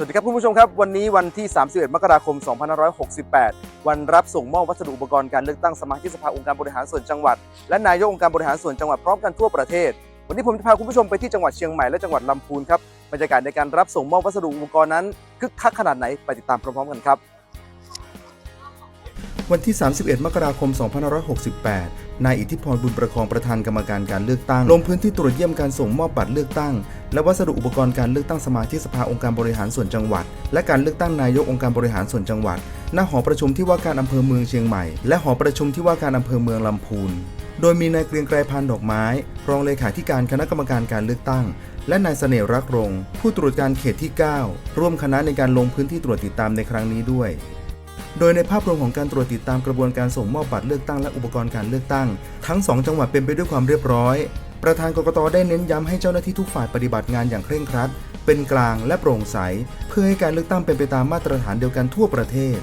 วัสดีครับคุณผู้ชมครับ วันนี้วันที่ 31 มกราคม 2568 วันรับส่งมอบวัสดุอุปกรณ์การเลือกตั้งสมาชิกสภาองค์การบริหารส่วนจังหวัด และนายกองค์การบริหารส่วนจังหวัดพร้อมกันทั่วประเทศ วันนี้ผมจะพาคุณผู้ชมไปที่จังหวัดเชียงใหม่และจังหวัดลำพูนครับบรรยากาศในการรับส่งมอบวัสดุอุปกรณ์นั้นคึกคักขนาดไหนไปติดตามพร้อมๆกันครับ วันที่ 31 มกราคม 2568 นายอิทธิพรบุญประคองประธานกรรมการการเลือกตั้ง ลงพื้นที่ตรวจเยี่ยมการส่งมอบบัตรเลือกตั้ง และวัสดุอุปกรณ์การเลือกตั้งสมาชิกสภาองค์การบริหารส่วนจังหวัด และการเลือกตั้งนายกองค์การบริหารส่วนจังหวัด ณ หอประชุมที่ว่าการอำเภอเมืองเชียงใหม่ และหอประชุมที่ว่าการอำเภอเมืองลำพูน โดยมีนายเกรียงไกรพันดอกไม้ รองเลขาธิการคณะกรรมการการเลือกตั้งและนายเสน่ห์รักรง ผู้ตรวจการเขตที่ 9 ร่วมคณะในการลงพื้นที่ตรวจติดตามในครั้งนี้ด้วย โดยในภาพรวมของการตรวจติดตามกระบวนการส่งมอบบัตรเลือกตั้งและอุปกรณ์การเลือกตั้ง ทั้ง 2 จังหวัดเป็นไปด้วยความเรียบร้อย ประธานกกตได้เน้นย้ำให้เจ้าหน้าที่ทุกฝ่ายปฏิบัติงานอย่างเคร่งครัด เป็นกลางและโปร่งใส เพื่อให้การเลือกตั้งเป็นไปตามมาตรฐานเดียวกันทั่วประเทศ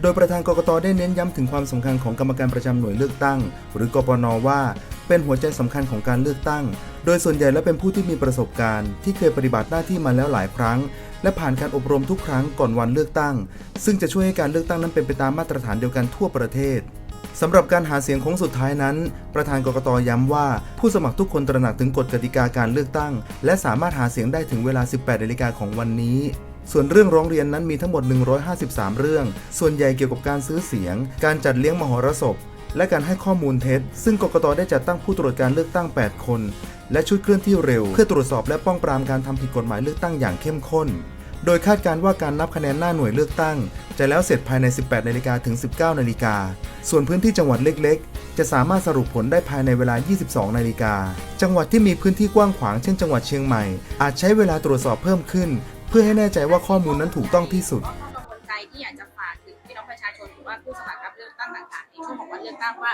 โดยประธานกกตได้เน้นย้ำถึงความสำคัญของกรรมการประจำหน่วยเลือกตั้ง หรือกปนว่า เป็นหัวใจสำคัญของการเลือกตั้ง โดยส่วนใหญ่และเป็นผู้ที่มีประสบการณ์ ที่เคยปฏิบัติหน้าที่มาแล้วหลายครั้ง และผ่านการอบรมทุกครั้งก่อนวันเลือกตั้ง ซึ่งจะช่วยให้การเลือกตั้งนั้นเป็นไปตามมาตรฐานเดียวกันทั่วประเทศสำหรับการหาเสียงโค้งสุดท้ายนั้น ประธานกกตย้ำว่า ผู้สมัครทุกคนตระหนักถึงกฎกติกาการเลือกตั้ง และสามารถหาเสียงได้ถึงเวลา 18นาฬิกาของวันนี้ ส่วนเรื่องร้องเรียนนั้นมีทั้งหมด 153 เรื่อง ส่วนใหญ่เกี่ยวกับการซื้อเสียง การจัดเลี้ยงมหรสพและการให้ข้อมูลเท็จ ซึ่งกกตได้จัดตั้งผู้ตรวจการเลือกตั้ง 8 คน และชุดเคลื่อนที่เร็ว เพื่อตรวจสอบและป้องปรามการทำผิดกฎหมายเลือกตั้งอย่างเข้มข้น โดยคาดการณ์ว่าการนับคะแนนหน้าหน่วยเลือกตั้ง จะแล้วเสร็จภายใน 18นาฬิกาถึง 19นาฬิกาส่วนพื้นที่จังหวัดเล็กๆ จะสามารถสรุปผลได้ภายในเวลา 22นาฬิกาจังหวัดที่มีพื้นที่กว้างขวางเช่นจังหวัดเชียงใหม่ อาจใช้เวลาตรวจสอบเพิ่มขึ้น เพื่อให้แน่ใจว่าข้อมูลนั้นถูกต้องที่สุดข้อกังวลใจที่อยากจะฝากถึงพี่น้องประชาชนหรือว่าผู้สมัคร ช่วงของวันเลือกตั้งว่า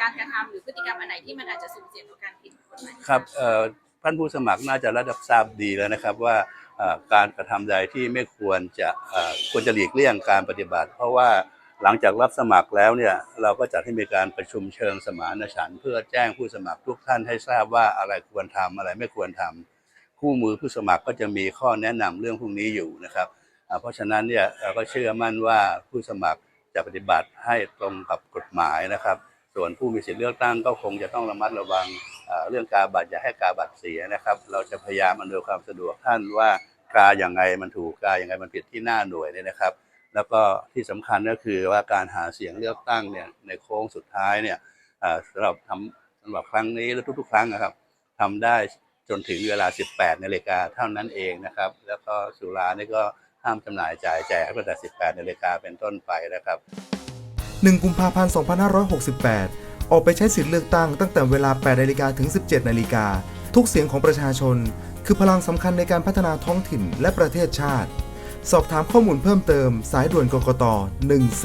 การกระทำหรือพฤติกรรมอันไหนที่มันอาจจะสุ่มเสี่ยงต่อการผิดกฎหมายครับเอ่อท่านผู้สมัครน่าจะระดับทราบดีแล้วนะครับว่าเอ่อการกระทำใดที่ไม่ควรจะเอ่อควรจะหลีกเลี่ยงการปฏิบัติ เพราะว่าหลังจากรับสมัครแล้วเนี่ยเราก็จัดให้มีการประชุมเชิงสมานฉันท์เพื่อแจ้งผู้สมัครทุกท่านให้ทราบว่าอะไรควรทำอะไรไม่ควรทำ คู่มือผู้สมัครก็จะมีข้อแนะนำเรื่องพวกนี้อยู่นะครับอ่าเพราะฉะนั้นเนี่ยเราก็เชื่อมั่นว่าผู้สมัคร จะปฏิบัติให้ตรงกับกฎหมายนะครับ ส่วนผู้มีสิทธิเลือกตั้งก็คงจะต้องระมัดระวังเรื่องกาบัตรอย่าให้กาบัตรเสียนะครับ เราจะพยายามอำนวยความสะดวกท่านว่ากาอย่างไงมันถูกกาอย่างไงมันผิดที่หน้าหน่วยเนี่ยนะครับ แล้วก็ที่สำคัญก็คือว่าการหาเสียงเลือกตั้งเนี่ยในโค้งสุดท้ายเนี่ยเอ่อสำหรับทำสำหรับครั้งนี้และทุก ๆ ครั้งนะครับทำได้จนถึงเวลา 18นาฬิกาเท่านั้นเองนะครับ แล้วก็สุรานี่ก็ ห้ามจำหน่ายจ่ายแจกตั้งแต่ 18นาฬิกาเป็นต้นไปนะครับ 1 กุมภาพันธ์ 2568 ออกไปใช้สิทธิ์เลือกตั้งตั้งแต่เวลา 8นาฬิกาถึง 17นาฬิกาทุกเสียงของประชาชน คือพลังสำคัญในการพัฒนาท้องถิ่นและประเทศชาติ สอบถามข้อมูลเพิ่มเติม สายด่วนกกต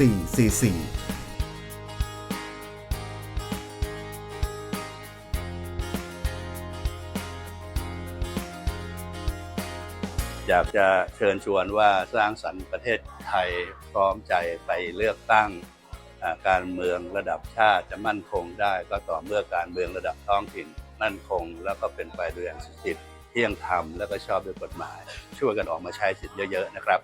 1444 อยากจะเชิญชวนว่าสร้างสรรค์ประเทศไทยพร้อมใจไปเลือกตั้งการเมืองระดับชาติจะมั่นคงได้ ก็ต่อเมื่อการเมืองระดับท้องถิ่นมั่นคง แล้วก็เป็นไปด้วยอย่างสุจริตเที่ยงธรรมแล้วก็ชอบด้วยกฎหมาย ช่วยกันออกมาใช้สิทธิ์เยอะ ๆ นะครับ